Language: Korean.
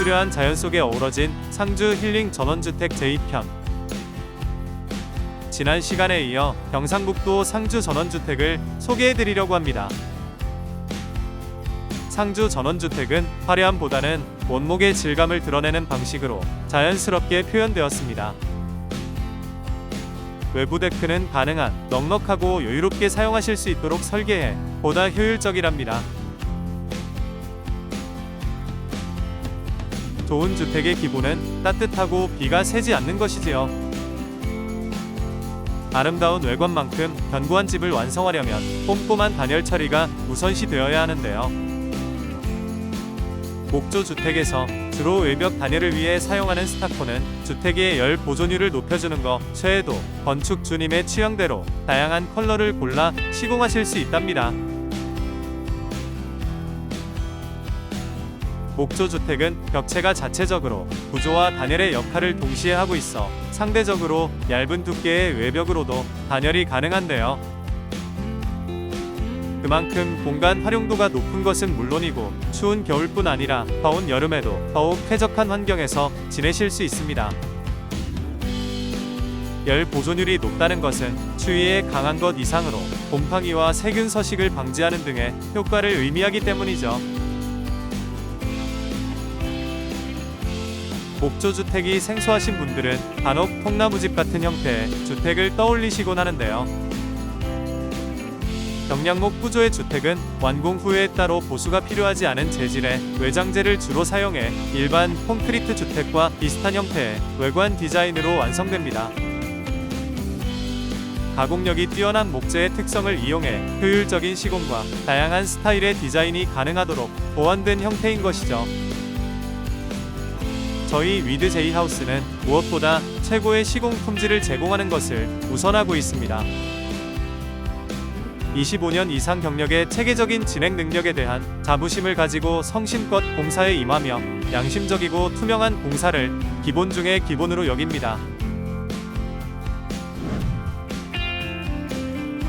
수려한 자연 속에 어우러진 상주 힐링 전원주택 제2편. 지난 시간에 이어 경상북도 상주 전원주택을 소개해드리려고 합니다. 상주 전원주택은 화려함보다는 원목의 질감을 드러내는 방식으로 자연스럽게 표현되었습니다. 외부 데크는 가능한 넉넉하고 여유롭게 사용하실 수 있도록 설계해 보다 효율적이랍니다. 좋은 주택의 기본은 따뜻하고 비가 새지 않는 것이지요. 아름다운 외관만큼 견고한 집을 완성하려면 꼼꼼한 단열 처리가 우선시 되어야 하는데요. 목조 주택에서 주로 외벽 단열을 위해 사용하는 스타코는 주택의 열 보존율을 높여주는 것 최애도 건축 주님의 취향대로 다양한 컬러를 골라 시공하실 수 있답니다. 목조 주택은 벽체가 자체적으로 구조와 단열의 역할을 동시에 하고 있어 상대적으로 얇은 두께의 외벽으로도 단열이 가능한데요. 그만큼 공간 활용도가 높은 것은 물론이고 추운 겨울뿐 아니라 더운 여름에도 더욱 쾌적한 환경에서 지내실 수 있습니다. 열 보존율이 높다는 것은 추위에 강한 것 이상으로 곰팡이와 세균 서식을 방지하는 등의 효과를 의미하기 때문이죠. 목조 주택이 생소하신 분들은 간혹 통나무집 같은 형태의 주택을 떠올리시곤 하는데요. 경량목 구조의 주택은 완공 후에 따로 보수가 필요하지 않은 재질의 외장재를 주로 사용해 일반 콘크리트 주택과 비슷한 형태의 외관 디자인으로 완성됩니다. 가공력이 뛰어난 목재의 특성을 이용해 효율적인 시공과 다양한 스타일의 디자인이 가능하도록 보완된 형태인 것이죠. 저희 위드 제이 하우스는 무엇보다 최고의 시공 품질을 제공하는 것을 우선하고 있습니다. 25년 이상 경력의 체계적인 진행 능력에 대한 자부심을 가지고 성심껏 공사에 임하며 양심적이고 투명한 공사를 기본 중의 기본으로 여깁니다.